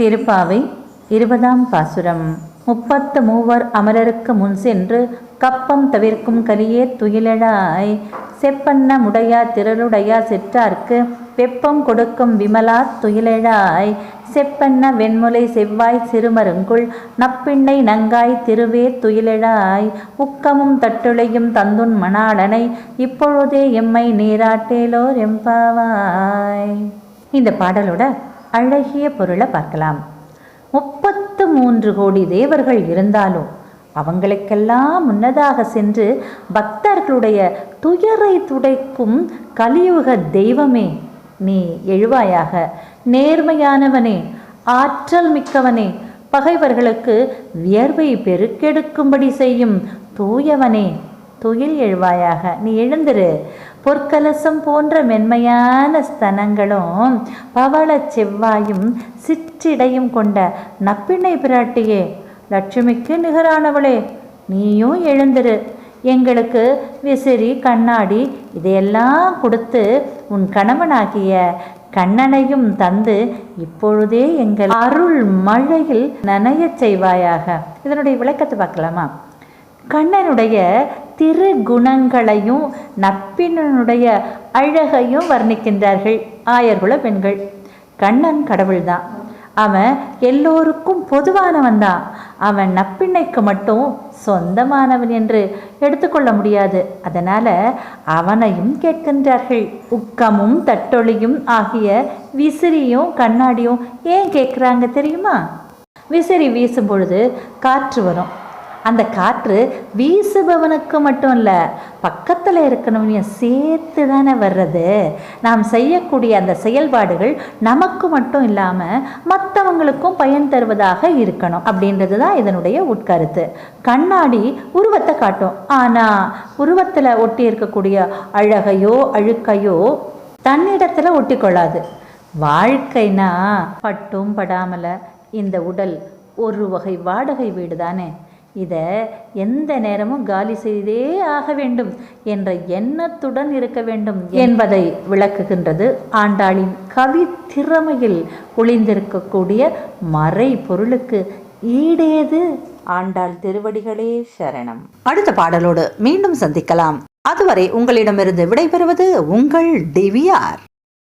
திருப்பாவை இருபதாம் பாசுரம். முப்பத்து மூவர் அமரருக்கு முன் சென்று கப்பம் தவிர்க்கும் கலியே துயிலழாய். செப்பன்ன முடையா திரளுடையா செற்றார்க்கு வெப்பம் கொடுக்கும் விமலா துயிலழாய். செப்பன்ன வெண்முலை செவ்வாய் சிறுமருங்குள் நப்பிண்ணை நங்காய் திருவே துயிலழாய். உக்கமும் தட்டுளையும் தந்துன் மணாளனை இப்பொழுதே எம்மை நீராட்டேலோர் எம்பாவாய். இந்த பாடலோட அழகிய பொருளை பார்க்கலாம். முப்பத்து மூன்று கோடி தேவர்கள் இருந்தாலும் அவங்களுக்கெல்லாம் முன்னதாக சென்று பக்தர்களுடைய துயரை துடைக்கும் கலியுக தெய்வமே நீ எழுவாயாக. நேர்மையானவனே ஆற்றல் மிக்கவனே பகைவர்களுக்கு வியர்வை பெருக்கெடுக்கும்படி செய்யும் தூயவனே துயில் எழுவாயாக. நீ எழுந்திரு. பொற்கலசம் போன்ற மென்மையான ஸ்தனங்களும் பவளச் செவ்வாயும் சிற்றிடையும் கொண்ட நப்பிண்ணை பிராட்டியே லட்சுமிக்கு நிகரானவளே நீயும் எழுந்திரு. எங்களுக்கு விசிறி கண்ணாடி இதையெல்லாம் கொடுத்து உன் கணவனாகிய கண்ணனையும் தந்து இப்பொழுதே எங்கள் அருள் மழையில் நனையச் செய்வாயாக. இதனுடைய விளக்கத்தை பார்க்கலாமா? கண்ணனுடைய திருகுணங்களையும் நப்பினனுடைய அழகையும் வர்ணிக்கின்றார்கள். ஆயர்குல பெண்கள். கண்ணன் கடவுள்தான். அவன் எல்லோருக்கும் பொதுவானவன் தான் அவன் நப்பிண்ணைக்கு மட்டும் சொந்தமானவன் என்று எடுத்துக்கொள்ள முடியாது. அதனால் அவனையும் கேட்கின்றார்கள். உக்கமும் தட்டொளியும் ஆகிய விசிறியும் கண்ணாடியும் ஏன் கேட்குறாங்க தெரியுமா? விசிறி வீசும் பொழுது காற்று வரும். அந்த காற்று வீசுபவனுக்கு மட்டும் இல்லை பக்கத்தில் இருக்கணும்னு சேர்த்து தானே வர்றது. நாம் செய்யக்கூடிய அந்த செயல்பாடுகள் நமக்கு மட்டும் இல்லாமல் மற்றவங்களுக்கும் பயன் தருவதாக இருக்கணும் அப்படின்றது தான் இதனுடைய உட்கருத்து. கண்ணாடி உருவத்தை காட்டும். ஆனால் உருவத்தில் ஒட்டி இருக்கக்கூடிய அழகையோ அழுக்கையோ தன்னிடத்தில் ஒட்டி கொள்ளாது வாழ்க்கைனா பட்டும் படாமல இந்த உடல் ஒரு வகை வாடகை வீடு தானே இதை எந்த நேரமும் காலி செய்தே ஆக வேண்டும் என்ற எண்ணத்துடன் இருக்க வேண்டும் என்பதை விளக்குகின்றது ஆண்டாளின் கவி திறமையில் ஒளிந்திருக்கக்கூடிய மறை பொருளுக்கு ஈடேது ஆண்டாள் திருவடிகளே சரணம். அடுத்த பாடலோடு மீண்டும் சந்திக்கலாம். அதுவரை உங்களிடமிருந்து விடைபெறுவது உங்கள் டிவிஆர்.